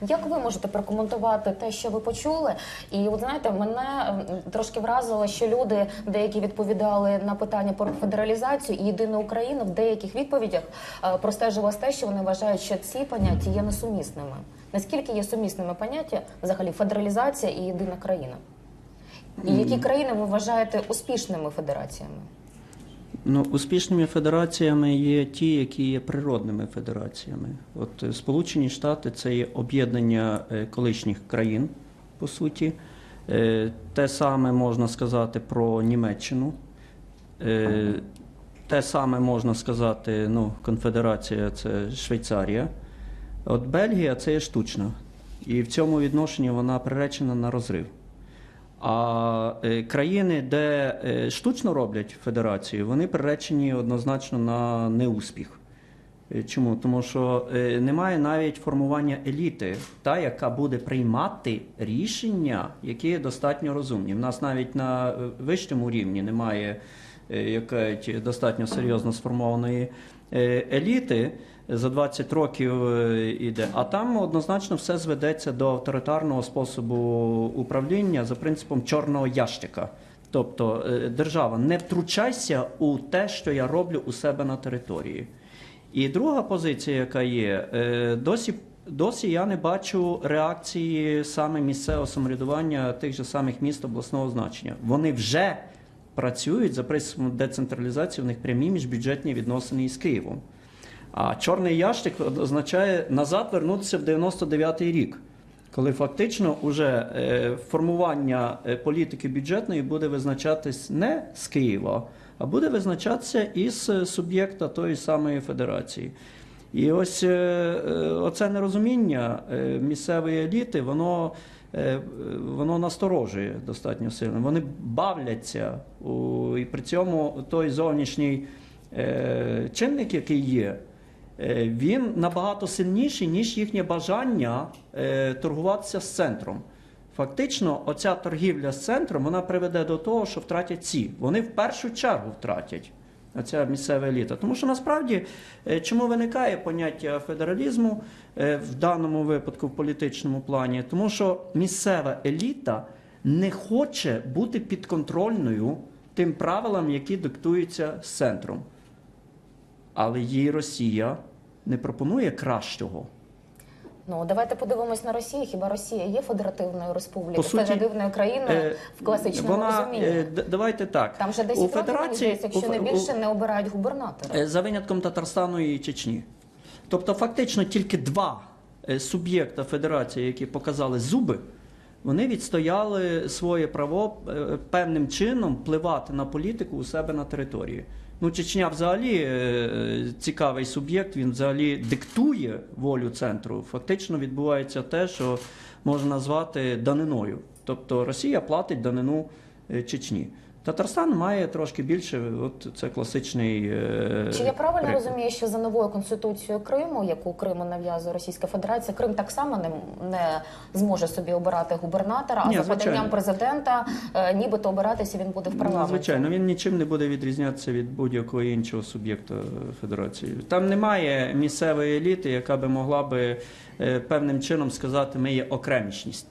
Як ви можете прокоментувати те, що ви почули? І от знаєте, мене трошки вразило, що люди, деякі відповідали на питання про федералізацію і єдину Україну в деяких відповідях е, простежилось те, що вони вважають, що ці поняття є несумісними. Наскільки є сумісними поняття взагалі федералізація і єдина країна? І які країни ви вважаєте успішними федераціями? Ну, успішними федераціями є ті, які є природними федераціями. От е, Сполучені Штати це є об'єднання е, колишніх країн, по суті. Е, Те саме можна сказати про Німеччину. Те саме можна сказати, ну, конфедерація це Швейцарія. От Бельгія це є штучна. І в цьому відношенні вона приречена на розрив. А країни, де е, штучно роблять федерацію, вони приречені однозначно на неуспіх. Е, Чому? Тому що е, немає навіть формування еліти, та, яка буде приймати рішення, які достатньо розумні. У нас навіть на е, вищому рівні немає е, достатньо серйозно сформованої е, еліти. За 20 років е, іде, а там однозначно все зведеться до авторитарного способу управління за принципом чорного ящика. Тобто е, держава, не втручайся у те, що я роблю у себе на території. І друга позиція, яка є, е, досі, досі я не бачу реакції саме місцевого самоврядування тих же самих міст обласного значення. Вони вже працюють за принципом децентралізації, в них прямі міжбюджетні відносини із Києвом. А чорний ящик означає назад вернутися в 99-й рік, коли фактично уже е, формування е, політики бюджетної буде визначатись не з Києва, а буде визначатися із е, суб'єкта тої самої федерації. І ось е, е, оце нерозуміння е, місцевої еліти, воно, воно насторожує достатньо сильно. Вони бавляться і при цьому той зовнішній чинник, який є, він набагато сильніший, ніж їхнє бажання торгуватися з центром. Фактично, оця торгівля з центром вона приведе до того, що втратять ці. Вони в першу чергу втратять. Оця місцева еліта. Тому що насправді е, чому виникає поняття федералізму е, в даному випадку в політичному плані? Тому що місцева еліта не хоче бути підконтрольною тим правилам, які диктуються з центром. Але їй Росія не пропонує кращого. Ну давайте подивимось на Росію. Хіба Росія є федеративною республікою, суті, федеративною країною Е, в класичному вона, розумінні? е, давайте так. Там вже 10 у федерації, здається, якщо у не більше, у- не обирають губернатора. Е, За винятком Татарстану і Чечні. Тобто, фактично, тільки два суб'єкта федерації, які показали зуби, вони відстояли своє право певним чином впливати на політику у себе на території. Ну, Чечня взагалі е, цікавий суб'єкт, він взагалі диктує волю центру. Фактично відбувається те, що можна назвати даниною. Тобто Росія платить данину е, Чечні. Татарстан має трошки більше, от це класичний. е, Чи я правильно приклад. розумію, що за новою конституцією Криму, яку Криму нав'язує Російська Федерація, Крим так само не, не зможе собі обирати губернатора, а Ні, за звичайно. поданням президента, е, нібито обиратися він буде в Ну, звичайно, він нічим не буде відрізнятися від будь-якого іншого суб'єкта федерації. Там немає місцевої еліти, яка би могла би е, певним чином сказати, ми є окремішність.